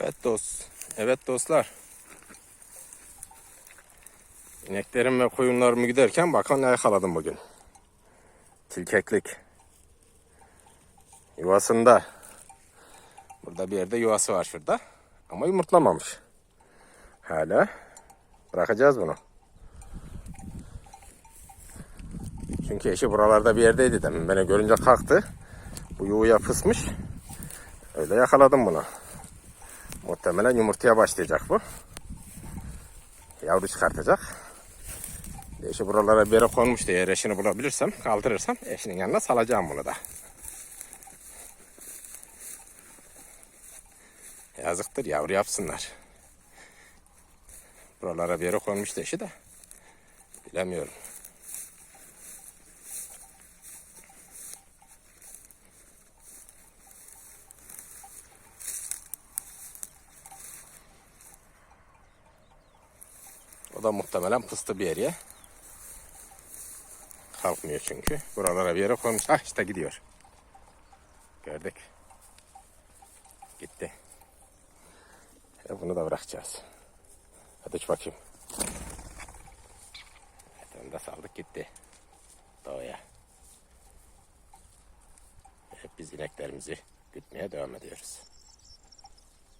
Evet dost. Evet dostlar. İneklerim ve koyunlarımı giderken bakın ne yakaladım bugün. Tilkeklik. Yuvasında. Burada bir yerde yuvası var şurada. Ama yumurtlamamış. Hala. Bırakacağız bunu. Çünkü eşi buralarda bir yerdeydi demin. Beni görünce kalktı. Bu yuvaya fısmış. Öyle yakaladım bunu. Muhtemelen yumurtaya başlayacak bu. Yavru çıkartacak. Eşi buralara bir yere konmuş diye eğer eşini bulabilirsem, kaldırırsam eşinin yanına salacağım bunu da. Yazıktır yavru yapsınlar. Buralara bir yere konmuş eşi de. Bilemiyorum. Da muhtemelen pıstı bir yere. Kalkmıyor çünkü. Buralara bir yere koymuş. Ah işte gidiyor. Gördük. Gitti. E bunu da bırakacağız. Hadi uç bakayım. Evet, onu da saldık gitti. Doğuya. Hep biz ineklerimizi gütmeye devam ediyoruz.